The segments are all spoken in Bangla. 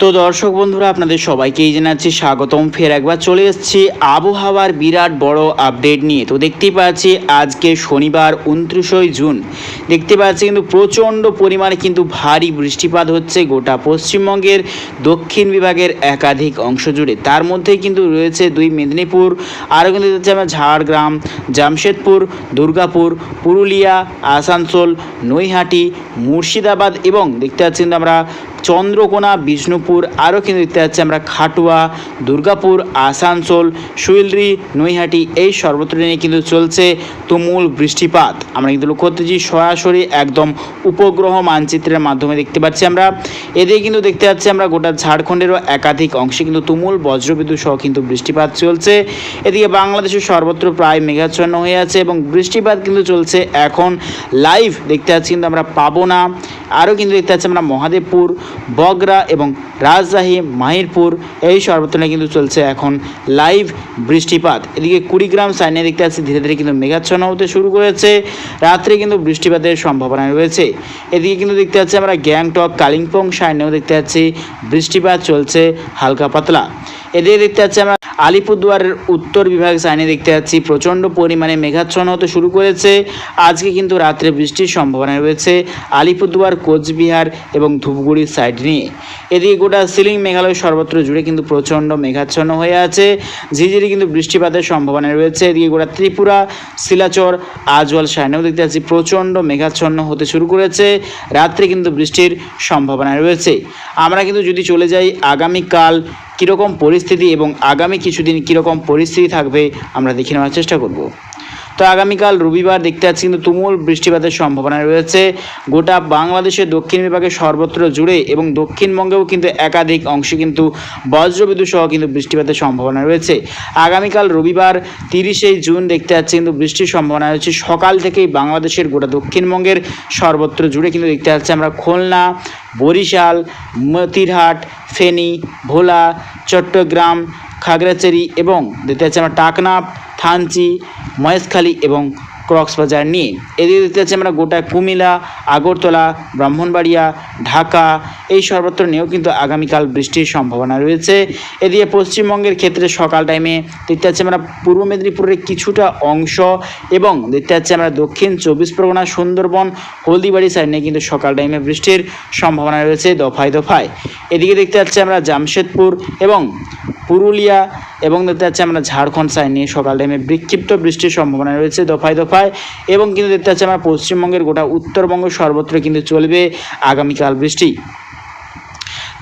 তো দর্শক বন্ধুরা, আপনাদের সবাইকেই জানাচ্ছি স্বাগতম। ফের একবার চলে এসেছি আবহাওয়ার বিরাট বড় আপডেট নিয়ে। তো দেখতেই পাচ্ছি আজকে শনিবার উনত্রিশই জুন। দেখতে পাচ্ছি কিন্তু প্রচণ্ড পরিমাণে কিন্তু ভারী বৃষ্টিপাত হচ্ছে গোটা পশ্চিমবঙ্গের দক্ষিণ বিভাগের একাধিক অংশ জুড়ে। তার মধ্যে কিন্তু রয়েছে দুই মেদিনীপুর, আরও কিন্তু হচ্ছে ঝাড়গ্রাম, জামশেদপুর, দুর্গাপুর, পুরুলিয়া, আসানসোল, নৈহাটি, মুর্শিদাবাদ এবং দেখতে পাচ্ছি কিন্তু আমরা চন্দ্রকোনা, বিষ্ণুপুর, আরও কিন্তু দেখতে পাচ্ছি আমরা খাটুয়া, দুর্গাপুর, আসানসোল, সুইলরি, নৈহাটি, এই সর্বত্র নিয়ে কিন্তু চলছে তুমুল বৃষ্টিপাত। আমরা কিন্তু লক্ষ্য করতেছি সরাসরি একদম উপগ্রহ মানচিত্রের মাধ্যমে দেখতে পাচ্ছি আমরা। এদিকে কিন্তু দেখতে পাচ্ছি আমরা গোটা ঝাড়খণ্ডেরও একাধিক অংশে কিন্তু তুমুল বজ্রবিদ্যুৎ সহ কিন্তু বৃষ্টিপাত চলছে। এদিকে বাংলাদেশের সর্বত্র প্রায় মেঘাচ্ছন্ন হয়ে আছে এবং বৃষ্টিপাত কিন্তু চলছে এখন। লাইভ দেখতে পাচ্ছি কিন্তু আমরা পাবনা, আরও কিন্তু দেখতে পাচ্ছি আমরা মহাদেবপুর বগরা এবং রাজশাহী, মাহিরপুর এই সর্বত্রে কিন্তু চলছে এখন লাইভ বৃষ্টিপাত। এদিকে কুড়িগ্রাম সাইনে দেখতে পাচ্ছি ধীরে ধীরে কিন্তু মেঘাচ্ছন্ন হতে শুরু করেছে। রাত্রে কিন্তু বৃষ্টিপাতের সম্ভাবনা রয়েছে। এদিকে কিন্তু দেখতে পাচ্ছি আমরা গ্যাংটক, কালিম্পং সাইনেও দেখতে পাচ্ছি বৃষ্টিপাত চলছে হালকা পাতলা। এদিকে দেখতে পাচ্ছি আমরা আলিপুরদুয়ারের উত্তর বিভাগ সাইনে দেখতে পাচ্ছি প্রচণ্ড পরিমাণে মেঘাচ্ছন্ন হতে শুরু করেছে। আজকে কিন্তু রাত্রে বৃষ্টির সম্ভাবনা রয়েছে আলিপুরদুয়ার, কোচবিহার এবং ধূপগুড়ির সাইড নিয়ে। এদিকে গোটা সিলিং মেঘালয় সর্বত্র জুড়ে কিন্তু প্রচণ্ড মেঘাচ্ছন্ন হয়ে আছে। ঝিঝিরি কিন্তু বৃষ্টিপাতের সম্ভাবনা রয়েছে। এদিকে গোটা ত্রিপুরা, শিলাচর, আজওয়াল সাইনেও দেখতে পাচ্ছি প্রচণ্ড মেঘাচ্ছন্ন হতে শুরু করেছে। রাত্রে কিন্তু বৃষ্টির সম্ভাবনা রয়েছে। আমরা কিন্তু যদি চলে যাই, আগামীকাল কীরকম পরিস্থিতি এবং আগামী কিছুদিন কীরকম পরিস্থিতি থাকবে আমরা দেখে নেওয়ার চেষ্টা করব। তো আগামীকাল রবিবার দেখতে পাচ্ছি কিন্তু তুমুল বৃষ্টিপাতের সম্ভাবনা রয়েছে। গোটা বাংলাদেশের দক্ষিণ বিভাগে সর্বত্র জুড়ে এবং দক্ষিণবঙ্গেও কিন্তু একাধিক অংশে কিন্তু বজ্রবিদ্যুৎ সহ কিন্তু বৃষ্টিপাতের সম্ভাবনা রয়েছে। আগামীকাল রবিবার তিরিশে জুন দেখতে পাচ্ছি কিন্তু বৃষ্টির সম্ভাবনা রয়েছে। সকাল থেকেই বাংলাদেশের গোটা দক্ষিণবঙ্গের সর্বত্র জুড়ে কিন্তু দেখতে পাচ্ছি আমরা খুলনা, বরিশাল, মতিরহাট, ফেনী, ভোলা, চট্টগ্রাম, খাগড়াছড়ি এবং দেখতে পাচ্ছি আমরা টাকনাফ থানচি মহেশখালী এবং কক্সবাজার নিয়ে। এদিকে দেখতে পাচ্ছি আমরা গোটা কুমিলা আগরতলা, ব্রাহ্মণবাড়িয়া, ঢাকা, এই সর্বত্র নিয়েও কিন্তু আগামীকাল বৃষ্টির সম্ভাবনা রয়েছে। এদিকে পশ্চিমবঙ্গের ক্ষেত্রে সকাল টাইমে দেখতে পাচ্ছি আমরা পূর্ব মেদিনীপুরের কিছুটা অংশ এবং দেখতে পাচ্ছি আমরা দক্ষিণ চব্বিশ পরগনা, সুন্দরবন, হলদিবাড়ি সাইড নিয়ে কিন্তু সকাল টাইমে বৃষ্টির সম্ভাবনা রয়েছে দফায় দফায়। এদিকে দেখতে পাচ্ছি আমরা জামশেদপুর এবং পুরুলিয়া এবং দেখতে পাচ্ছি আমরা ঝাড়খণ্ড সাইড নিয়ে সকাল টাইমে বিক্ষিপ্ত বৃষ্টির সম্ভাবনা রয়েছে দফায় দফায়। এবং কিন্তু দেখতে পাচ্ছি আমরা পশ্চিমবঙ্গের গোটা উত্তরবঙ্গ সর্বত্র কিন্তু চলবে আগামীকাল বৃষ্টি।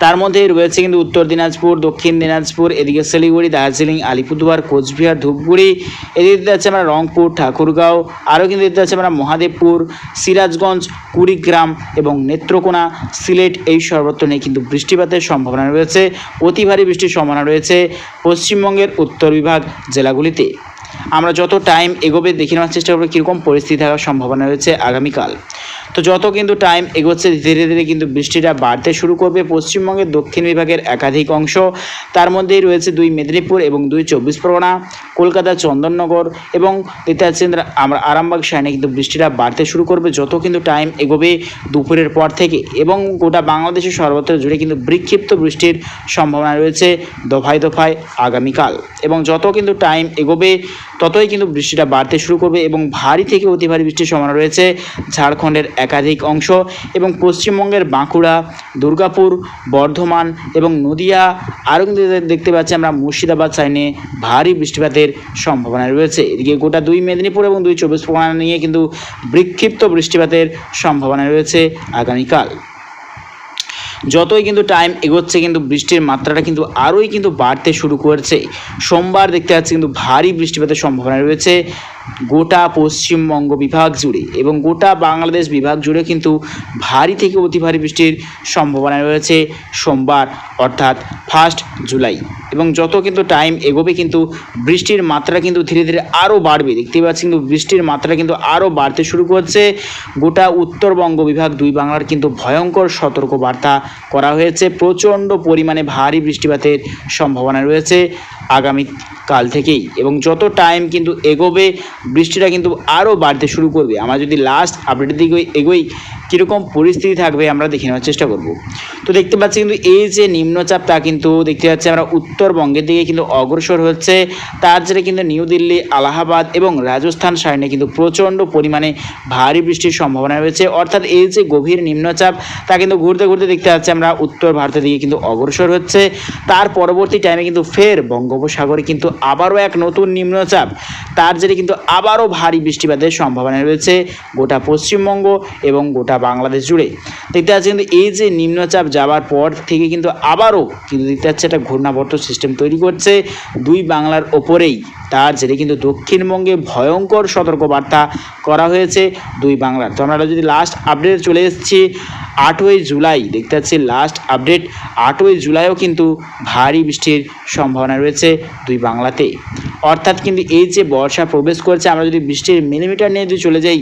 তার মধ্যে রয়েছে কিন্তু উত্তর দিনাজপুর, দক্ষিণ দিনাজপুর, এদিকে শিলিগুড়ি, দার্জিলিং, আলিপুরদুয়ার, কোচবিহার, ধূপগুড়ি, এদিকে দেখতে পাচ্ছি আমরা রংপুর, ঠাকুরগাঁও, আরও কিন্তু দেখতে পাচ্ছি আমরা মহাদেবপুর, সিরাজগঞ্জ, কুড়িগ্রাম এবং নেত্রকোনা, সিলেট এই সর্বত্র নিয়ে কিন্তু বৃষ্টিপাতের সম্ভাবনা রয়েছে। অতি ভারী বৃষ্টির সম্ভাবনা রয়েছে পশ্চিমবঙ্গের উত্তর বিভাগ জেলাগুলিতে। আমরা যত টাইম এগোবে দেখে নেওয়ার চেষ্টা করব কীরকম পরিস্থিতি থাকার সম্ভাবনা রয়েছে আগামীকাল। তো যত কিন্তু টাইম এগোচ্ছে, ধীরে ধীরে কিন্তু বৃষ্টিটা বাড়তে শুরু করবে পশ্চিমবঙ্গের দক্ষিণ বিভাগের একাধিক অংশ। তার মধ্যেই রয়েছে দুই মেদিনীপুর এবং দুই চব্বিশ পরগনা, কলকাতা, চন্দননগর এবং দেখতে পাচ্ছেন আমরা আরামবাগ সাইনে কিন্তু বৃষ্টিটা বাড়তে শুরু করবে যত কিন্তু টাইম এগোবে দুপুরের পর থেকে। এবং গোটা বাংলাদেশের সর্বত্র জুড়ে কিন্তু বিক্ষিপ্ত বৃষ্টির সম্ভাবনা রয়েছে দফায় দফায় আগামীকাল। এবং যত কিন্তু টাইম এগোবে, ততই কিন্তু বৃষ্টিটা বাড়তে শুরু করবে এবং ভারী থেকে অতি ভারী বৃষ্টির সম্ভাবনা রয়েছে ঝাড়খণ্ডের একাধিক অংশ এবং পশ্চিমবঙ্গের বাঁকুড়া, দুর্গাপুর, বর্ধমান এবং নদিয়া আরও কিন্তু দেখতে পাচ্ছি আমরা মুর্শিদাবাদ সাইনে ভারী বৃষ্টিপাতের সম্ভাবনা রয়েছে। এদিকে গোটা দুই মেদিনীপুর এবং দুই চব্বিশ পরগনা নিয়ে কিন্তু বিক্ষিপ্ত বৃষ্টিপাতের সম্ভাবনা রয়েছে আগামীকাল। যতই কিন্তু টাইম এগোচ্ছে কিন্তু বৃষ্টির মাত্রাটা কিন্তু আরোই কিন্তু বাড়তে শুরু করেছে। সোমবার দেখতে পাচ্ছি কিন্তু ভারী বৃষ্টিপাতের সম্ভাবনা রয়েছে। গোটা পশ্চিমবঙ্গ বিভাগ জুড়ে এবং গোটা বাংলাদেশ বিভাগ জুড়ে কিন্তু ভারী থেকে অতি ভারী বৃষ্টির সম্ভাবনা রয়েছে সোমবার, অর্থাৎ ফার্স্ট জুলাই। এবং যত কিন্তু টাইম এগোবে কিন্তু বৃষ্টির মাত্রা কিন্তু ধীরে ধীরে আরও বাড়বে। দেখতে পাচ্ছি কিন্তু বৃষ্টির মাত্রা কিন্তু আরও বাড়তে শুরু করছে। গোটা উত্তরবঙ্গ বিভাগ দুই বাংলার কিন্তু ভয়ঙ্কর সতর্ক বার্তা করা হয়েছে। প্রচণ্ড পরিমাণে ভারী বৃষ্টিপাতের সম্ভাবনা রয়েছে আগামী কাল থেকেই। এবং যত টাইম কিন্তু এগোবে বৃষ্টিটা কিন্তু আরও বাড়তে শুরু করবে। আমরা যদি লাস্ট আপডেটের দিকে এগোই কীরকম পরিস্থিতি থাকবে আমরা দেখে নেওয়ার চেষ্টা করব। তো দেখতে পাচ্ছি কিন্তু এই যে নিম্নচাপ তা কিন্তু দেখতে পাচ্ছি আমরা উত্তরবঙ্গের দিকে কিন্তু অগ্রসর হচ্ছে। তার জেরে কিন্তু নিউ দিল্লি, আলাহাবাদ এবং রাজস্থান সাইডে কিন্তু প্রচণ্ড পরিমাণে ভারী বৃষ্টির সম্ভাবনা রয়েছে। অর্থাৎ এই যে গভীর নিম্নচাপ, তা কিন্তু ঘুরতে ঘুরতে দেখতে পাচ্ছি আমরা উত্তর ভারতের দিকে কিন্তু অগ্রসর হচ্ছে। তার পরবর্তী টাইমে কিন্তু ফের বঙ্গোপসাগরে কিন্তু আবারও এক নতুন নিম্নচাপ। তার জেরে কিন্তু আবারও ভারী বৃষ্টিপাতের সম্ভাবনা রয়েছে। গোটা পশ্চিমবঙ্গ এবং গোটা বাংলাদেশ জুড়ে। দেখতে পাচ্ছি কিন্তু এই যে নিম্নচাপ যাওয়ার পর থেকে কিন্তু আবারও কিন্তু দেখতে পাচ্ছি একটা ঘূর্ণাবর্ত সিস্টেম তৈরি করছে, দুই বাংলার ওপরেই। তার জেরে কিন্তু দক্ষিণবঙ্গে ভয়ঙ্কর সতর্কবার্তা করা হয়েছে দুই বাংলার। তো আমরা যদি লাস্ট আপডেট চলে এসেছি, আটই জুলাই, দেখতে পাচ্ছি লাস্ট আপডেট আটই জুলাইও কিন্তু ভারী বৃষ্টির সম্ভাবনা রয়েছে দুই বাংলাতে। অর্থাৎ কিন্তু এই যে বর্ষা প্রবেশ করছে, আমরা যদি বৃষ্টির মিলিমিটার নিয়ে যদি চলে যাই,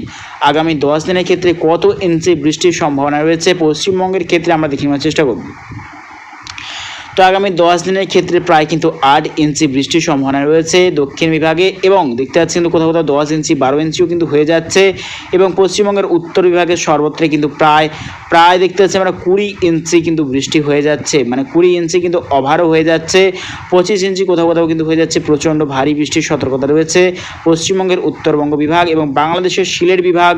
আগামী দশ দিনের ক্ষেত্রে কত ইঞ্চি বৃষ্টির সম্ভাবনা রয়েছে। পশ্চিমবঙ্গের ক্ষেত্রে আমরা দেখে নেওয়ার চেষ্টা করব। আগামী দশ দিনের ক্ষেত্রে প্রায় কিন্তু আট ইঞ্চি বৃষ্টির সম্ভাবনা রয়েছে দক্ষিণ বিভাগে এবং দেখতে পাচ্ছি কিন্তু কোথাও কোথাও দশ ইঞ্চি, বারো ইঞ্চিও কিন্তু হয়ে যাচ্ছে এবং পশ্চিমবঙ্গের উত্তর বিভাগের সর্বত্রে কিন্তু প্রায় প্রায় দেখতে পাচ্ছি আমরা কুড়ি ইঞ্চি কিন্তু বৃষ্টি হয়ে যাচ্ছে। মানে কুড়ি ইঞ্চি কিন্তু ওভারও হয়ে যাচ্ছে। পঁচিশ ইঞ্চি কোথাও কোথাও কিন্তু হয়ে যাচ্ছে। প্রচণ্ড ভারী বৃষ্টির সতর্কতা রয়েছে পশ্চিমবঙ্গের উত্তরবঙ্গ বিভাগ এবং বাংলাদেশের সিলেট বিভাগ,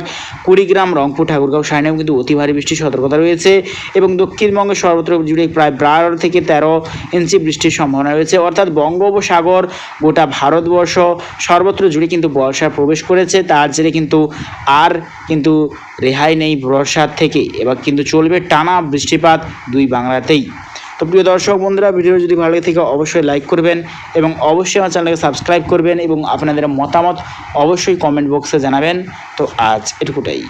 কুড়িগ্রাম, রংপুর, ঠাকুরগাঁও সাইনেও কিন্তু অতি ভারী বৃষ্টির সতর্কতা রয়েছে এবং দক্ষিণবঙ্গের সর্বত্র জুড়ে প্রায় বারো থেকে তেরো ইঞ্চি বৃষ্টির সম্ভাবনা রয়েছে। অর্থাৎ বঙ্গোপসাগর গোটা ভারতবর্ষ সর্বত্র জুড়ে কিন্তু বর্ষা প্রবেশ করেছে। তার জেরে কিন্তু আর কিন্তু রেহাই নেই বর্ষার থেকে। এবার কিন্তু চলবে টানা বৃষ্টিপাত দুই বাংলাতেই। তো প্রিয় দর্শক বন্ধুরা ভিডিও যদি ভালো লাগে থেকে অবশ্যই লাইক করবেন এবং অবশ্যই আমার চ্যানেলকে সাবস্ক্রাইব করবেন এবং আপনাদের মতামত অবশ্যই কমেন্ট বক্সে জানাবেন। তো আজ এটুকুটাই।